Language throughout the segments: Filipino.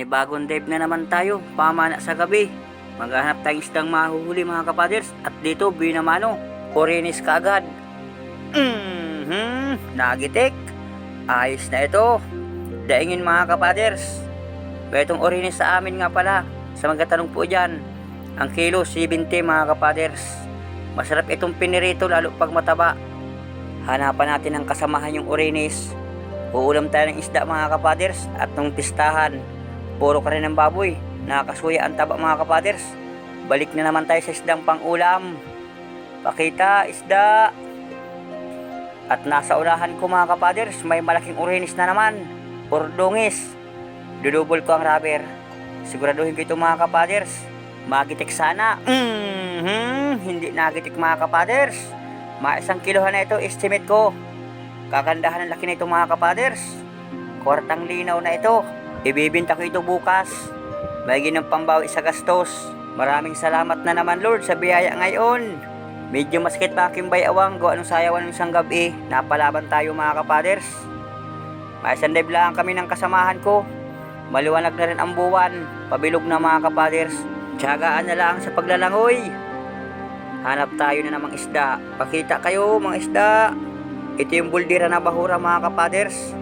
Panibagong dive na naman tayo, pamana sa gabi. Maghanap tayong isdang mahuhuli mga kapaders at dito binamano, orinis kaagad. Mhm, nagitik. Ayos na ito. Daingin mga kapaders. Betong orinis sa amin nga pala. Sa magkatanong po dyan, ang kilo 70 mga kapaders. Masarap itong pinirito lalo pag mataba. Hanapan natin ng kasamahan yung orinis. Uulam tayo ng isda mga kapaders at nung pistahan. Puro ka rin ng baboy. Nakakasuya ang taba mga kapaders. Balik na naman tayo sa isdang pangulam. Pakita, isda. At nasa unahan ko mga kapaders, may malaking orinis na naman. Urdungis. Dudubol ko ang rubber. Siguraduhin ko ito mga kapaders. Magitik sana. Mhm, hindi nagitik mga kapaders. Mga isang kilohan na ito, estimate ko. Kagandahan ang laki na ito mga kapaders. Kwartang linaw na ito. Ibibinta ko ito bukas. May ginang pambawi sa gastos. Maraming salamat na naman Lord sa biyaya ngayon. Medyo masakit pa aking bayawang gawa nung sayawan ng isang gabi. Napalaban tayo mga kapaders. May isang dive lang kami ng kasamahan ko. Maliwanag na rin ang buwan. Pabilog na mga kapaders. Tiyagaan na lang sa paglalangoy. Hanap tayo na namang isda. Pakita kayo mga isda. Ito yung buldira na bahura mga kapaders.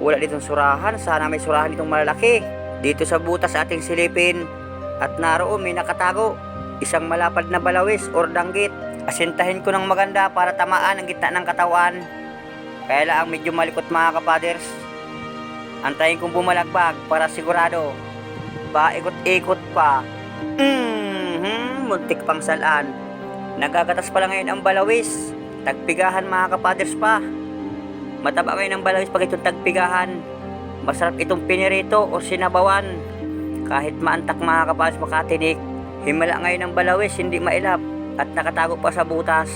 Wala ditong surahan. Sana may surahan itong malalaki. Dito sa butas ating silipin. At naroon may nakatago. Isang malapad na balawis or danggit. Asintahin ko ng maganda para tamaan ang gitna ng katawan. Kaya lang medyo malikot mga kapaders. Antayin kong bumalagbag para sigurado. Paikot-ikot pa. Mhm, muntik pang salaan. Nagagatas pala ngayon ang balawis. Tagpigahan mga kapaders pa. Mataba ngayon ang balawis pag itong tagpigahan. Masarap itong pinirito o sinabawan. Kahit maantak mga kapaders makatinik. Himala ngayon ang balawis, hindi mailap. At nakatago pa sa butas.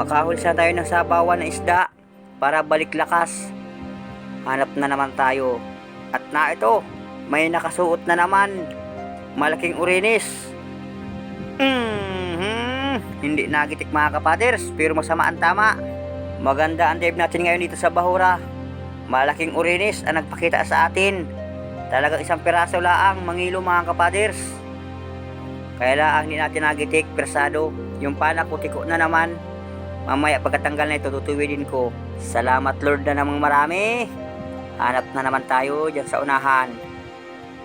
Makahuli sa tayo ng sabawan ng isda para balik lakas. Hanap na naman tayo. At na ito, may nakasuot na naman. Malaking urinis. Mhm. Hindi nagitik mga kapaders, pero masama ang tama. Maganda ang dive natin ngayon dito sa Bahura. Malaking urinis ang nagpakita sa atin. Talagang isang piraso laang mangilo mga kapaders. Kaya lang hindi natin nagitik, persado. Yung panak ko na naman. Mamaya pagkatanggal na ito, tutuwidin ko. Salamat Lord na namang marami. Hanap na naman tayo dyan sa unahan.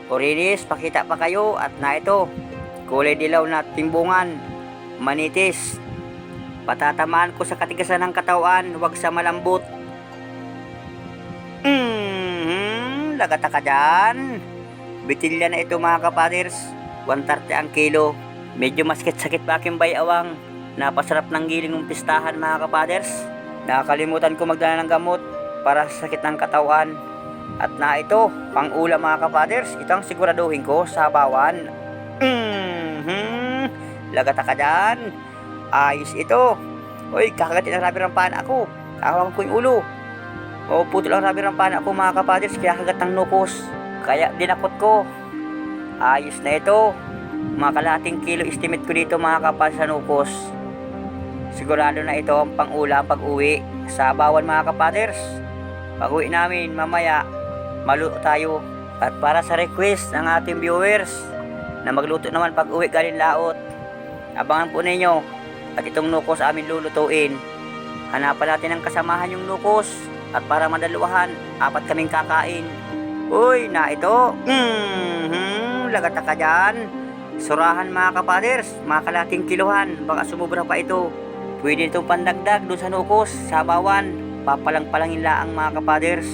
Orinis, pakita pa kayo at na ito. Kulay dilaw na timbungan. Manitis. Patatamaan ko sa katigasan ng katawan, huwag sa malambot. Mhm, lagata ka dyan. Bitilya na ito mga kapaders. 130 ang kilo. Medyo maskit-sakit pa aking bayawang. Napasarap ng giling ng pistahan mga kapaders. Nakakalimutan ko magdala ng gamot para sa sakit ng katawan. At na ito, pang ulam mga kapaders, ito ang siguraduhin ko sa bawan. Mhm, lagata ka dyan. Ayos ito. Uy, kakagatin ang rubber ng pana ako. Kahawakan ko yung ulo. O, putol ang rubber ng pana ako mga kapaders, kaya kagat ng nukos. Kaya dinakot ko. Ayos na ito. Mga kalating kilo estimate ko dito mga kapaders sa nukos. Sigurado na ito ang pang-ulam pag uwi sa bawan mga kapaders. Pag uwi namin mamaya, maluto tayo. At para sa request ng ating viewers na magluto naman pag uwi galing laot, abangan po ninyo at itong nukos amin lulutuin. Hanapan natin ang kasamahan yung nukos at para madaluhan, apat kaming kakain. Uy, na ito. Mhm, lagata ka dyan. Surahan mga kapaders, mga kalating kiluhan, baka sumubra pa ito. Pwede itong pandagdag doon sa nukos, sa bawan. Papalang-palangin laang mga kapaders.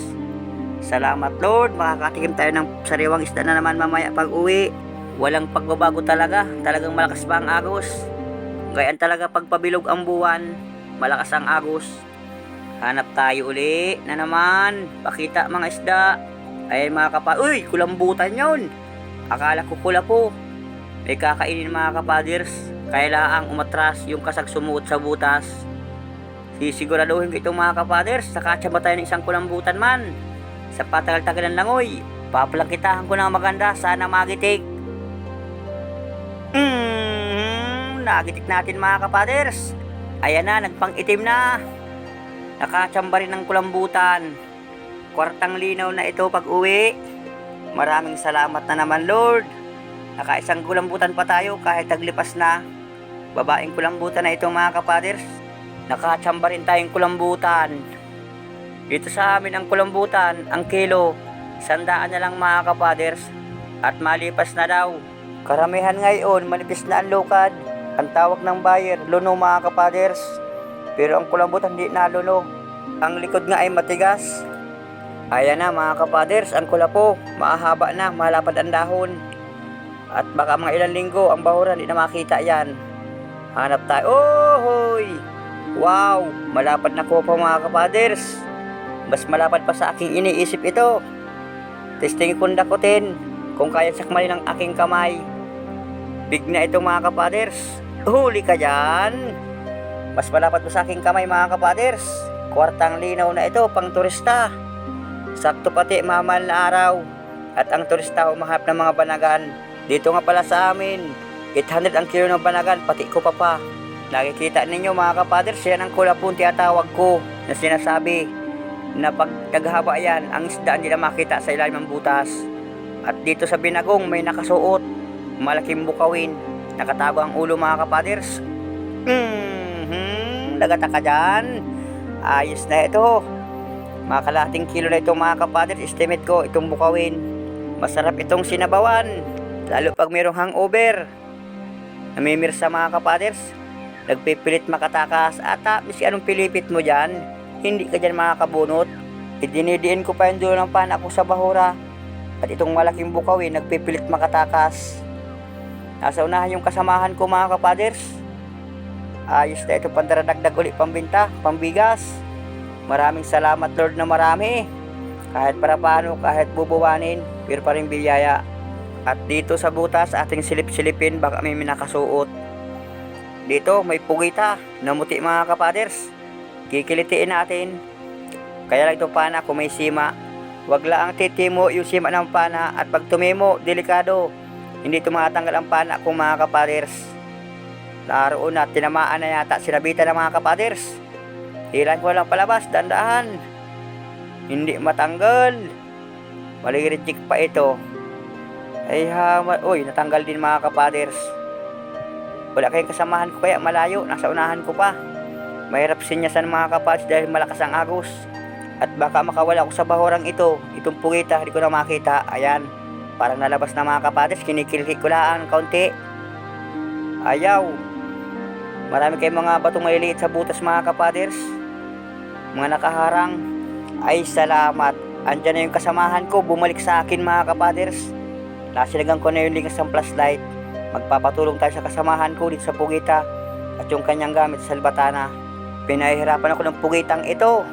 Salamat Lord, makakatikim tayo ng sariwang isda na naman mamaya pag uwi. Walang pagbabago talaga, talagang malakas pa ang agos. Gayaan talaga pagpabilog ang buwan, malakas ang agos. Hanap tayo uli na naman, pakita mga isda. Ayan mga kapa, uy, kulambutan yun. Akala ko kula po. May kakainin mga kapaders. Kaya laang umatras yung kasag sumuot sa butas. Sisiguraduhin ko itong mga kapaders. Nakatsamba tayo ng isang kulambutan man. Sa patagal-tagal ng langoy. Papalakitahan ko ng maganda. Sana magitik. Nagitik natin mga kapaders. Ayan na, nagpang-itim na. Nakatsamba rin ng kulambutan. kwartang linaw na ito pag uwi. Maraming salamat na naman Lord. Nakaisang kulambutan pa tayo kahit taglipas na. Babaeng kulambutan na ito mga kapaders. Nakachamba rin tayong kulambutan. Dito sa amin ang kulambutan, ang kilo, sandaan na lang mga kapaders. At malipas na daw. Karamihan ngayon, manipis na ang lukad. Ang tawag ng buyer, luno mga kapaders. Pero ang kulambutan hindi naluno. Ang likod nga ay matigas. Ayan na mga kapaders, ang kulapo, mahaba na, malapad ang dahon. At baka mga ilang linggo, ang bahura hindi na makita yan. Hanap tayo, oh hoy! Wow, malapad na ko pa mga kapaders. Mas malapad pa sa aking iniisip ito. Testing kong dakutin kung kaya sakmalin ng aking kamay. Big na ito mga kapaders. Huli ka dyan. Mas malapad pa sa aking kamay mga kapaders. Kwartang linaw na ito pang turista. Sakto pati mamahal na araw. At ang turista humahanap ng mga banagan. Dito nga pala sa amin. 800 ang kilo ng banagan, pati ko pa pa. Nakikita ninyo mga kapaders, yan ang kulapong tiyatawag ko na sinasabi na pag taghaba yan, ang isda hindi na makita sa ilalim ng butas. At dito sa binagong may nakasuot, malaking bukawin, nakatago ang ulo mga kapaders. Hmm, lagata dyan. Ayos na ito. Mga kalating kilo na ito mga kapaders, estimate ko itong bukawin. Masarap itong sinabawan, lalo pag mayroong hangover. Namimirsa mga kapaders, nagpipilit makatakas ata misi anong pilipit mo dyan hindi ka dyan makakabunot idinidiin ko pa yung dulo ng pana ko sa bahura at itong malaking bukawin nagpipilit makatakas nasa unahan yung kasamahan ko mga kapaders ayos na ito pandaradagdag ulit pambinta pambigas maraming salamat Lord na marami kahit para paano kahit bubuwanin pero pa rin biyaya at dito sa butas ating silip-silipin baka may minakasuot dito may pugita, namuti mga kapaders. Kikilitiin natin. Kaya lang ito pana kung may sima. Wag lang titimo yung sima ng pana at pag tumimo, delikado. Hindi tumatanggal ang pana kung mga kapaders. Naroon na, tinamaan na yata sinabitan ng mga kapaders. Hilan ko lang palabas, dandahan. Hindi matanggal. Malirijik pa ito. Ay hama, uy, natanggal din mga kapaders. Wala kayong kasamahan ko kaya malayo, nasa unahan ko pa. Mahirap sinyasan mga kapads dahil malakas ang agos. At baka makawala ako sa bahurang ito, itong pugita, hindi ko na makita. Ayan, parang nalabas na mga kapads, kinikilki ko lang kaunti. Ayaw. Marami kayong mga batong maliliit sa butas mga kapaders. Mga nakaharang. Ay salamat. Andyan na yung kasamahan ko, bumalik sa akin mga kapaders. Nasilagan ko na yung lingas ng flashlight. Magpapatulong tayo sa kasamahan ko dito sa Pugita at yung kanyang gamit sa Salbatana. Pinahihirapan ako ng Pugitang ito.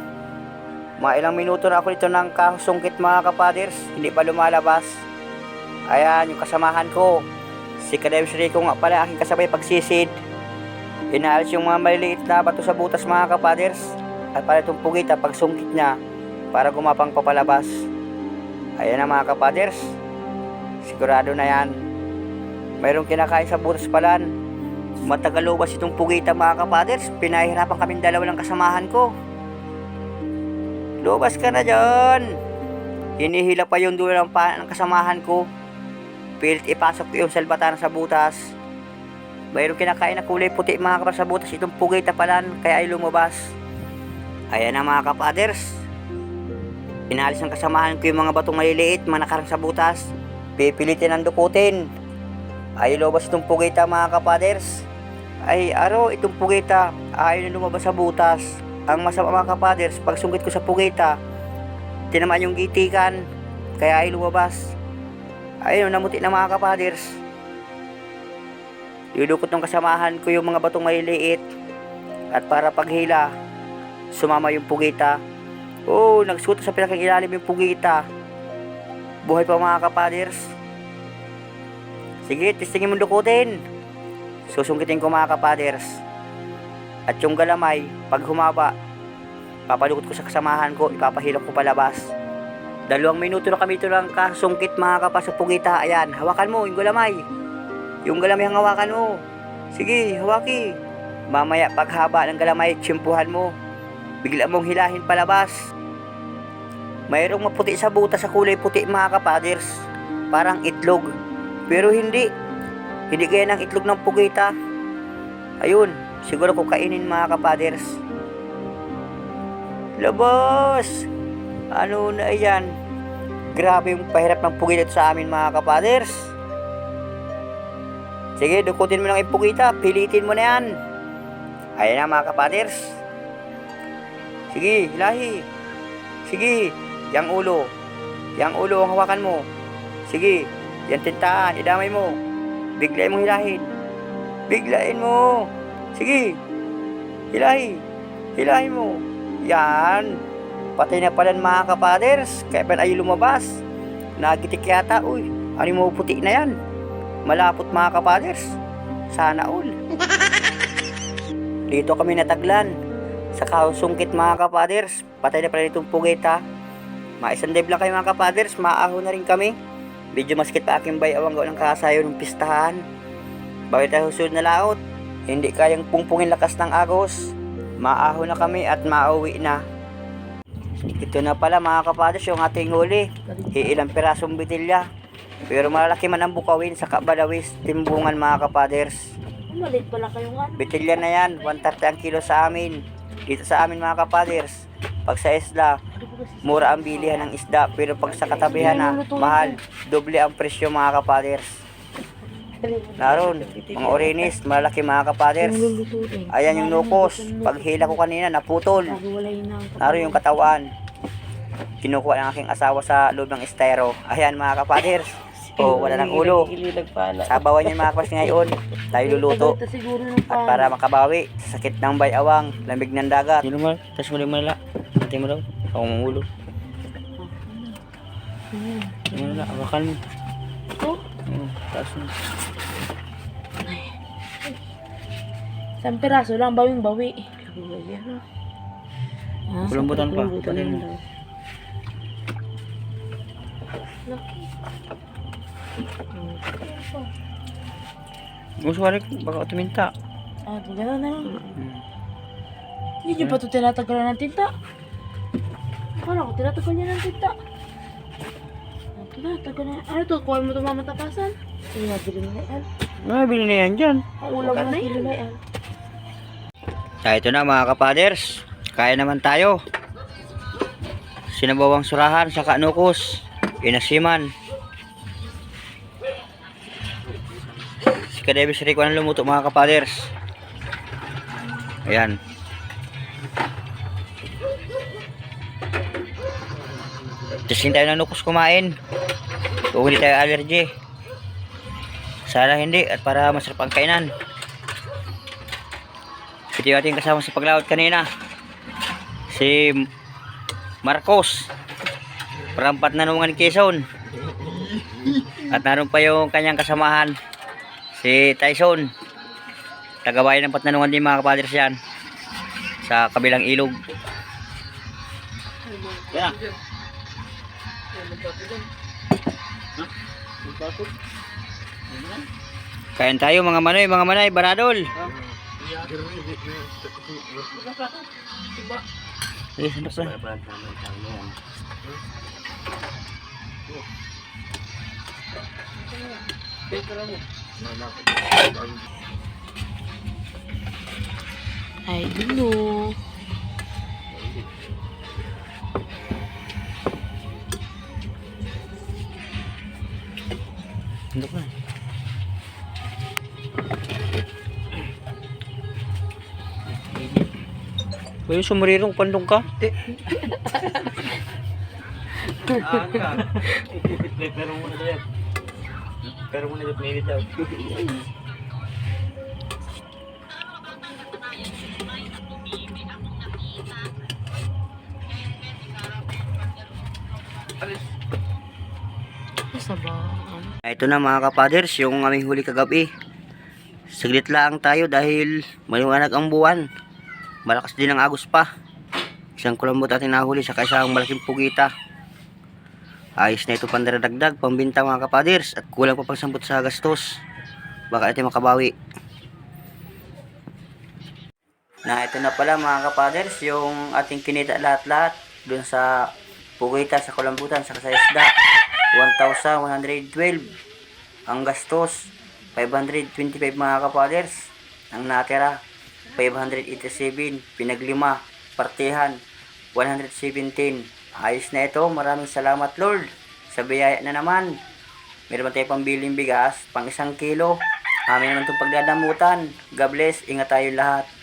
Mga ilang minuto na ako dito ng kasungkit mga kapaders, hindi pa lumalabas. Ayan, yung kasamahan ko. Si Kadems Rico nga pala aking kasabay pagsisid. Inaalis yung mga maliliit na bato sa butas mga kapaders at para itong Pugita pagsungkit niya para gumapang papalabas. Ayan na mga kapaders. Sigurado na yan. Mayroong kinakain sa butas palan. Matagal lubas itong pugita mga kapaders. Pinahirapan kaming dalawa ng kasamahan ko. Lubas ka na dyan. Hinihila pa yung dulo ng paan ng kasamahan ko. Pilit ipasok ko yung salbatana sa butas. Mayroong kinakain na kulay puti mga kapaders sa butas. Itong pugita palan kaya ay lumabas. Ayan na mga kapaders. Inalis ng kasamahan ko yung mga batong maliliit, mga nakarang sa butas. Pipilitin ang dukutin. Ay lumabas itong pugita mga kapaders. Ay aro itong pugita ayaw na lumabas sa butas. Ang masama mga kapaders, pag sungkit ko sa pugita, tinamaan yung gitikan, kaya ay lumabas. Ayun, namuti na mga kapaders. Dudukot ng kasamahan ko yung mga batong maliliit. At para paghila, sumama yung pugita. Oh, nagsuot sa pinakagilalim yung pugita. Buhay pa mga kapaders. Sige, testingin mo dukutin. Susungkitin ko mga kapaders. At yung galamay, pag humaba, papalukot ko sa kasamahan ko, ipapahilok ko palabas. Dalawang minuto na kami ito lang kasungkit mga kapas sa pugita. Ayan, hawakan mo yung galamay. Yung galamay ang hawakan mo. Sige, hawaki. Mamaya paghaba ng galamay, tsimpuhan mo. Bigla mong hilahin palabas. mayroong maputi sa butas sa kulay puti mga kapaders. Parang itlog. Pero hindi. Hindi gaya ng itlog ng pugita. Ayun, siguro ko kainin mga kapaders. Labas! Ano na yan? Grabe yung pahirap ng pugita sa amin mga kapaders. Sige, dukutin mo lang yung pugita. Pilitin mo na yan. Ayan na mga kapaders. Sige, hilahi. Sige, yang ulo. Yang ulo ang hawakan mo. Sige, yan tintaan, idamay mo. Biglayin mo hilahin. Biglayin mo. Sige, hilahi. Hilahin mo. Yan. Patay na pala mga kapaders. Kaya ba ay lumabas? Nagitik yata. Uy, ano mo puti na yan? Malapot mga kapaders. Sana all. Dito kami nataglan. Sa kausungkit mga kapaders. Patay na pala itong pugita. Maisandib lang kayo mga kapaders. Maaho na rin kami. Medyo maskit pa aking bayawang gawa ng kasayo ng pistahan. Bakit tayo susunod na laot? Hindi kayang pungpungin lakas ng agos. Maaho na kami at mauwi na. Ito na pala mga kapaders yung ating huli. Iilang pirasong bitilya. Pero malaki man ang bukawin sa kabalawis, timbungan mga kapaders. Malit pala kayo nga. Bitilya na yan, 130 ang kilo sa amin. Dito sa amin mga kapaders, pag sa isla, mura ang bilihan ng isda. Pero pag sa katabihan na, mahal, doble ang presyo mga kapaders. Naroon, mga orinis, malaki mga kapaders. Ayan yung nukos. Pag hila ko kanina, naputol. Naroon yung katawan. Kinukuha ng aking asawa sa loob ng estero. Ayan mga kapaders. Oh, wala ng ulo. Sabawan niya mga kapas ngayon. Tayo luluto. Tagal siguro ng At para makabawi sa sakit ng bayawang, lamig ng dagat. Sino mo? Tapos mo rin malala. Hintay mo daw. Ako mong ulo. Ano na, awakan mo. Ito? Hmm, taas mo. Isang piraso lang, bawing bawi. Ano? Ah, pa. Patayin mo. rin, baka tuminta. Ah, gano'n na lang. Hindi nyo pa ito tinatagalan ng tinta. Akala ko tinatagal niya ng tinta. Tinatagal na. Ano to? Kuha mo ito mamatapasan? Sige na, bili mo na yan. Ah, bili na yan dyan. Ulam mo na yan. Kaya ito na mga kapaders. Kaya naman tayo. Sinabawang surahan sa kanukos. Inasiman. Si Kadebis Rico ang lumuto mga kapaders. Ayan. Testing tayo ng nukos kumain. Kung hindi tayo allergy. Sana hindi at para masarap ang kainan. Ito yung ating kasama sa paglaot kanina. Si Marcos. Parampat na nungan Quezon. At naroon pa yung kanyang kasamahan. Si Tyson. Tagabayan ng Patnanungan din mga kapadres yan. Sa kabilang ilog. Yan. Kain tayo mga manoy, mga manay, baradol. Eh, sandok lang. Ay, dulo. Sandok lang. Uy, sumarirong pandong ka? Pero muna daw yan. Pero muna daw, minit daw. Ito na mga kapaders, yung aming huli kagabi. Saglit lang tayo dahil maliwanag ang buwan. Malakas din ang agos pa. Isang kulambot ating nahuli sa isang malaking pugita. Ayos na ito pandaradagdag, pambinta mga kapaders at kulang pa pang samput sa gastos. Baka natin makabawi. Na ito na pala mga kapaders, yung ating kinita lahat-lahat dun sa Pugita sa kulambutan sa kasayasda, 1,112. Ang gastos, 525 mga kapaders. Ang natira, 587. Pinaglima, partihan, 117. Ayos na ito. Maraming salamat Lord. Sa biyaya na naman. Meron tayo pambiling bigas, pang isang kilo. Amin naman itong pagdadamutan. God bless. Ingat tayo lahat.